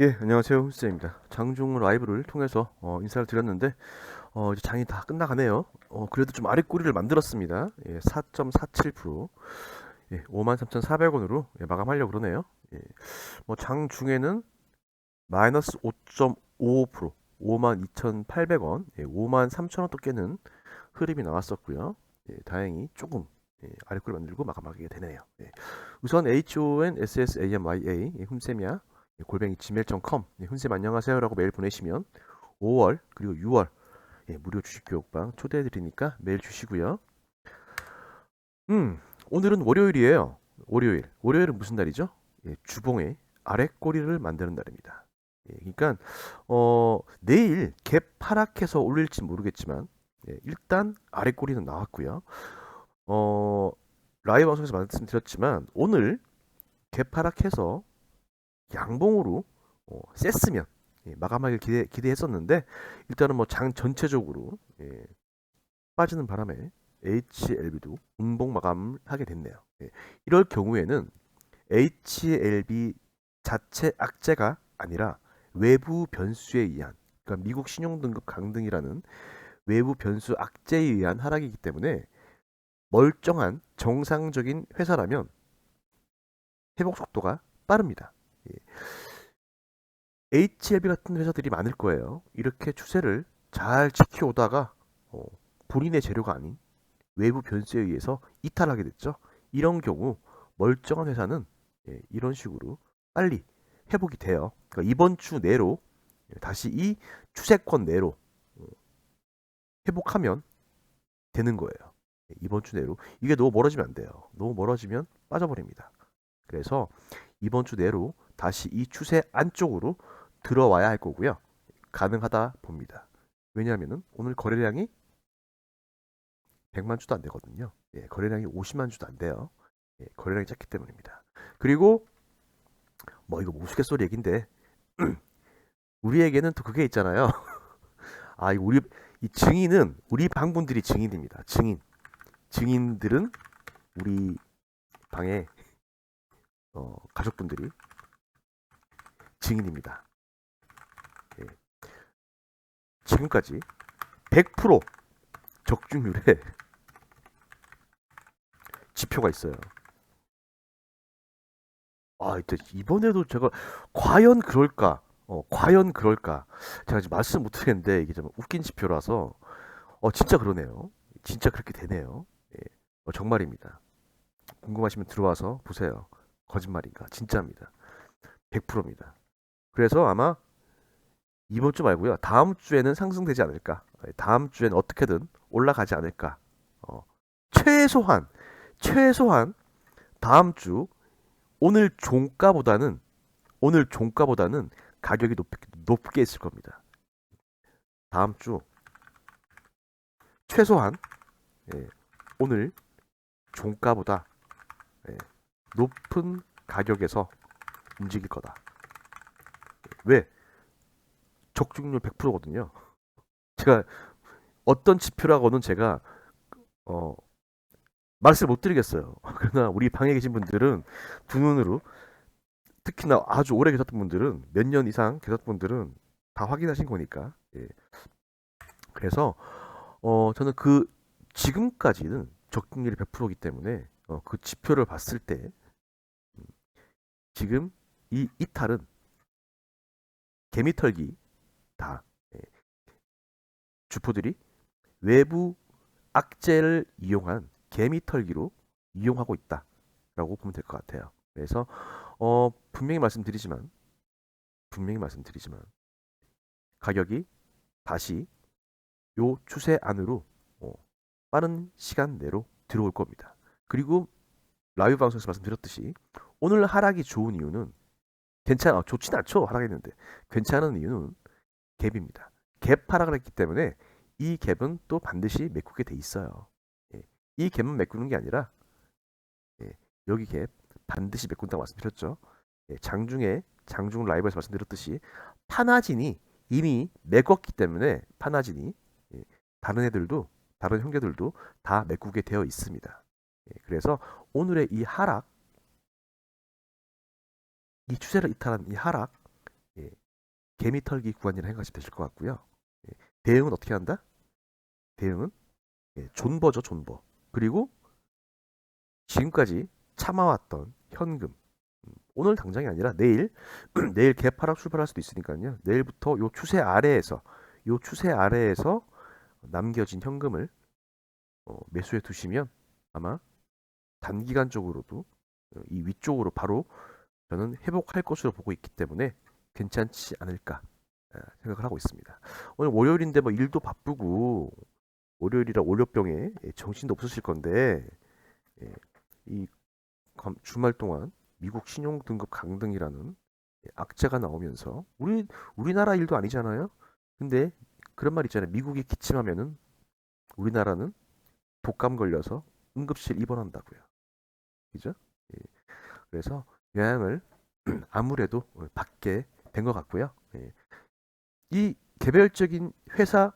예, 안녕하세요. 훈쌤입니다. 장중 라이브를 통해서 어, 인사를 드렸는데 어, 이제 장이 다 끝나가네요. 어, 그래도 좀 아래 꼬리를 만들었습니다. 예, 4.47%, 예, 53,400원으로 예, 마감하려고 그러네요. 예, 뭐 장중에는 마이너스 5.55%, 52,800원, 예, 53,000원 또 깨는 흐름이 나왔었고요. 예, 다행히 조금 예, 아래 꼬리 만들고 마감하게 되네요. 예. 우선 HON SSAMYA 예, 흠쌤이야. 예, 골뱅이 gmail.com 네, 훈쌤 안녕하세요라고 메일 보내시면 5월 그리고 6월 예, 무료 주식 교육방 초대해 드리니까 메일 주시고요. 음, 오늘은 월요일이에요. 월요일. 월요일은 무슨 날이죠? 예, 주봉의 아래 꼬리를 만드는 날입니다. 예, 그러니까 어, 내일 갭 하락해서 올릴지 모르겠지만 예, 일단 아래 꼬리는 나왔고요. 어, 라이브 방송에서 말씀드렸지만 오늘 갭 하락해서 양봉으로 어, 셌으면 예, 마감하길 기대, 기대했었는데 일단은 뭐 장 전체적으로 예, 빠지는 바람에 HLB도 음봉 마감을 하게 됐네요. 예, 이럴 경우에는 HLB 자체 악재가 아니라 외부 변수에 의한 그러니까 미국 신용등급 강등이라는 외부 변수 악재에 의한 하락이기 때문에 멀쩡한 정상적인 회사라면 회복 속도가 빠릅니다. 예. HLB 같은 회사들이 많을 거예요. 이렇게 추세를 잘 지켜오다가 어, 본인의 재료가 아닌 외부 변수에 의해서 이탈하게 됐죠. 이런 경우 멀쩡한 회사는 예, 이런 식으로 빨리 회복이 돼요. 그러니까 이번 주 내로 예, 다시 이 추세권 내로 어, 회복하면 되는 거예요. 예, 이번 주 내로 이게 너무 멀어지면 안 돼요. 너무 멀어지면 빠져버립니다. 그래서 이번 주 내로 다시 이 추세 안쪽으로 들어와야 할 거고요. 가능하다 봅니다. 왜냐하면 오늘 거래량이 100만 주도 안 되거든요. 예, 거래량이 50만 주도 안 돼요. 예, 거래량이 작기 때문입니다. 그리고 뭐 이거 우스갯소리 얘긴데 우리에게는 또 그게 있잖아요. 아, 이 우리 이 증인은 우리 방분들이 증인입니다. 증인. 증인들은 우리 방에 어, 가족분들이 증인입니다. 예. 지금까지 100% 적중률의 지표가 있어요. 아, 이번에도 제가 과연 그럴까? 어, 과연 그럴까? 제가 지금 말씀 못 드리겠는데 이게 좀 웃긴 지표라서 어, 진짜 그러네요. 진짜 그렇게 되네요. 예. 어, 정말입니다. 궁금하시면 들어와서 보세요. 거짓말인가? 진짜입니다. 100%입니다. 그래서 아마 이번 주 말고요. 다음 주에는 상승되지 않을까. 다음 주에는 어떻게든 올라가지 않을까. 어, 최소한 최소한 다음 주 오늘 종가보다는 오늘 종가보다는 가격이 높, 높게 있을 겁니다. 다음 주 최소한 예, 오늘 종가보다 예, 높은 가격에서 움직일 거다. 왜? 적중률 100%거든요. 제가 어떤 지표라고는 제가 어 말씀 못 드리겠어요. 그러나 우리 방에 계신 분들은 두 눈으로 특히나 아주 오래 계셨던 분들은 몇 년 이상 계셨던 분들은 다 확인하신 거니까. 예. 그래서 어 저는 그 지금까지는 적중률이 100%이기 때문에 어, 그 지표를 봤을 때 음, 지금 이 이탈은 개미털기 다 예. 주포들이 외부 악재를 이용한 개미털기로 이용하고 있다라고 보면 될 것 같아요. 그래서 어, 분명히 말씀드리지만 분명히 말씀드리지만 가격이 다시 요 추세 안으로 어, 빠른 시간 내로 들어올 겁니다. 그리고 라이브 방송에서 말씀드렸듯이 오늘 하락이 좋은 이유는 괜찮아 좋진 않죠 하락했는데 괜찮은 이유는 갭입니다. 갭 하락을 했기 때문에 이 갭은 또 반드시 메꾸게 돼 있어요. 예. 이 갭만 메꾸는 게 아니라 예. 여기 갭 반드시 메꾼다고 말씀드렸죠. 예. 장중에 장중 라이브에서 말씀드렸듯이 파나진이 이미 메꿨기 때문에 파나진이 예. 다른 애들도 다른 형제들도 다 메꾸게 되어 있습니다. 예. 그래서 오늘의 이 하락 이 추세를 이탈한 이 하락 예, 개미털기 구간이라 생각하시면 되실 것 같고요. 예, 대응은 어떻게 한다? 대응은 예, 존버죠, 존버. 그리고 지금까지 참아왔던 현금. 음, 오늘 당장이 아니라 내일, 내일 개파락 출발할 수도 있으니까요. 내일부터 요 추세 아래에서, 요 추세 아래에서 남겨진 현금을 어, 매수해 두시면 아마 단기간적으로도 어, 이 위쪽으로 바로 저는 회복할 것으로 보고 있기 때문에 괜찮지 않을까 아, 생각을 하고 있습니다. 오늘 월요일인데 뭐 일도 바쁘고 월요일이라 월요병에 예, 정신도 없으실 건데 예, 이 검- 주말 동안 미국 신용 등급 강등이라는 예, 악재가 나오면서 우리 우리나라 일도 아니잖아요. 근데 그런 말 있잖아요. 미국이 기침하면은 우리나라는 독감 걸려서 응급실 입원한다고요. 그죠? 예. 그래서 영향을 아무래도 받게 된 것 같고요. 예. 이 개별적인 회사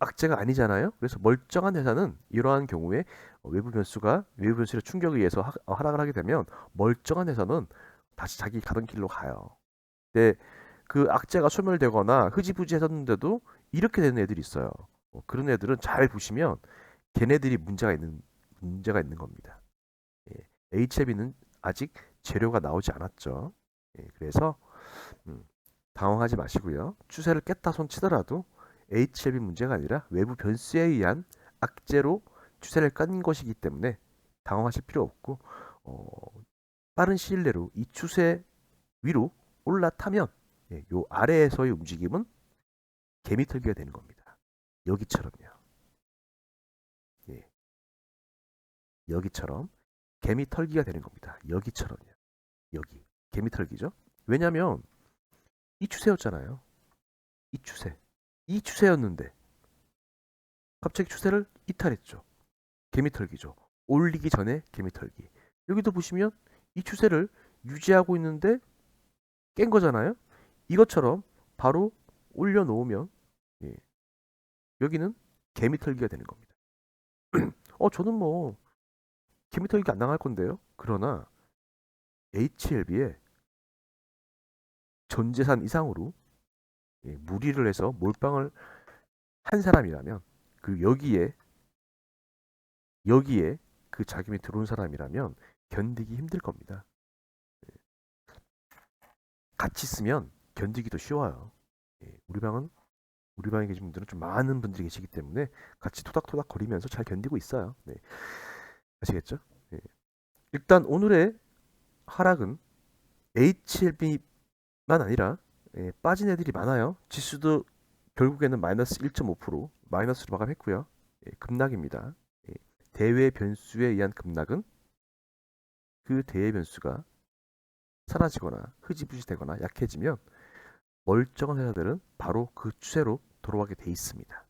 악재가 아니잖아요. 그래서 멀쩡한 회사는 이러한 경우에 외부 변수가 외부 변수의 충격에 의해서 하, 어, 하락을 하게 되면 멀쩡한 회사는 다시 자기 가던 길로 가요. 근데 그 악재가 소멸되거나 흐지부지해졌는데도 이렇게 되는 애들이 있어요. 어, 그런 애들은 잘 보시면 걔네들이 문제가 있는 문제가 있는 겁니다. 예, HLB는 아직 재료가 나오지 않았죠. 예, 그래서 음, 당황하지 마시고요. 추세를 깼다 손 치더라도 HLB 문제가 아니라 외부 변수에 의한 악재로 추세를 깐 것이기 때문에 당황하실 필요 없고 어, 빠른 시일 내로 이 추세 위로 올라타면 예, 요 아래에서의 움직임은 개미털기가 되는 겁니다. 여기처럼요. 예. 여기처럼 개미털기가 되는 겁니다. 여기처럼요. 여기 개미털기죠. 왜냐하면 이 추세였잖아요. 이 추세. 이 추세였는데 갑자기 추세를 이탈했죠. 개미털기죠. 올리기 전에 개미털기. 여기도 보시면 이 추세를 유지하고 있는데 깬 거잖아요. 이것처럼 바로 올려놓으면 예. 여기는 개미털기가 되는 겁니다. 어 저는 뭐 개미털기 안 당할 건데요. 그러나 HLB에 전 재산 이상으로 예, 무리를 해서 몰빵을 한 사람이라면 그 여기에 여기에 그 자금이 들어온 사람이라면 견디기 힘들 겁니다. 예. 같이 쓰면 견디기도 쉬워요. 예, 우리 방은 우리 방에 계신 분들은 좀 많은 분들이 계시기 때문에 같이 토닥토닥 거리면서 잘 견디고 있어요. 네. 아시겠죠? 예. 일단 오늘의 하락은 HLB만 아니라 예, 빠진 애들이 많아요. 지수도 결국에는 마이너스 1.5% 마이너스로 마감했고요. 예, 급락입니다. 예, 대외 변수에 의한 급락은 그 대외 변수가 사라지거나 흐지부지 되거나 약해지면 멀쩡한 회사들은 바로 그 추세로 돌아가게 돼 있습니다.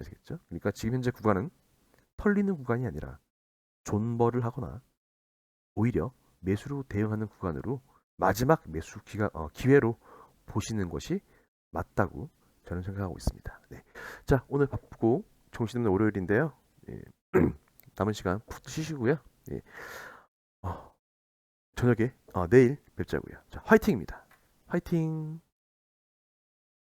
아시겠죠? 그러니까 지금 현재 구간은 털리는 구간이 아니라 존버를 하거나 오히려 매수로 대응하는 구간으로 마지막 매수 기가, 어, 기회로 보시는 것이 맞다고 저는 생각하고 있습니다. 네. 자, 오늘 바쁘고 정신없는 월요일인데요. 예. 남은 시간 푹 쉬시고요. 예. 어, 저녁에 어, 내일 뵙자고요. 자, 화이팅입니다. 화이팅.